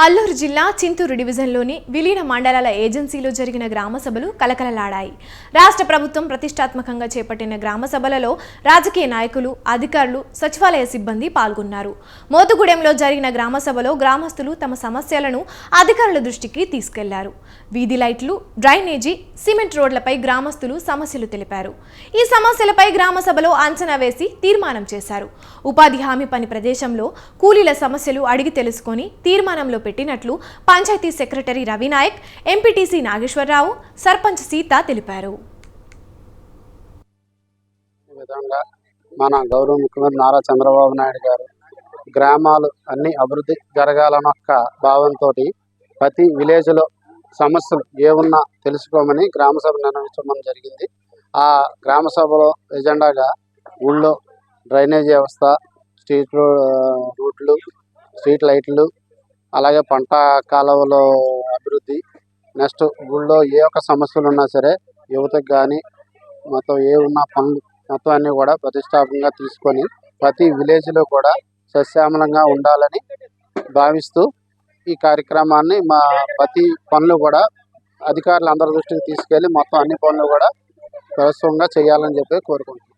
అల్లూరు జిల్లా చింతూరు డివిజన్లోని విలీన మండలాల ఏజెన్సీలో జరిగిన గ్రామ సభలు కలకలలాడాయి. రాష్ట్ర ప్రభుత్వం ప్రతిష్టాత్మకంగా చేపట్టిన గ్రామ సభలలో రాజకీయ నాయకులు అధికారులు సచివాలయ సిబ్బంది పాల్గొన్నారు. మోతుగూడెంలో జరిగిన గ్రామ సభలో గ్రామస్తులు తమ సమస్యలను అధికారుల దృష్టికి తీసుకెళ్ళారు. వీధి లైట్లు డ్రైనేజీ సిమెంట్ రోడ్లపై గ్రామస్తులు సమస్యలు తెలిపారు. ఈ సమస్యలపై గ్రామ సభలో అంచనా వేసి తీర్మానం చేశారు. ఉపాధి హామీ పని ప్రదేశంలో కూలీల సమస్యలు అడిగి తెలుసుకొని తీర్మానంలో పెట్టినట్లు పంచాయతీ సెక్రటరీ రవినాయక్ ఎంపీటీసీ నాగేశ్వరరావు సర్పంచ్ సీత తెలిపారు. విధంగా మన గౌరవ ముఖ్యమంత్రి నారా చంద్రబాబు నాయుడు గారు గ్రామాలు అన్ని అభివృద్ధి జరగాలన్న ఒక భావంతో ప్రతి విలేజ్లో సమస్యలు ఏమున్నా తెలుసుకోమని గ్రామ సభ నిర్వహించడం జరిగింది. ఆ గ్రామ సభలో ఎజెండాగా ఊళ్ళో డ్రైనేజ్ వ్యవస్థ స్ట్రీట్ రోడ్లు స్ట్రీట్ లైట్లు అలాగే పంట కాలువలో అభివృద్ధి. నెక్స్ట్ గుళ్ళో ఏ ఒక్క సమస్యలు ఉన్నా సరే యువతకు కానీ మొత్తం ఏ ఉన్న పనులు మొత్తం అన్ని కూడా ప్రతిష్టాపంగా తీసుకొని ప్రతి విలేజ్లో కూడా సస్యామలంగా ఉండాలని భావిస్తూ ఈ కార్యక్రమాన్ని మా ప్రతి పనులు కూడా అధికారులు అందరి దృష్టికి తీసుకెళ్ళి మొత్తం అన్ని పనులు కూడా ప్రస్తుతంగా చేయాలని చెప్పి కోరుకుంటున్నాను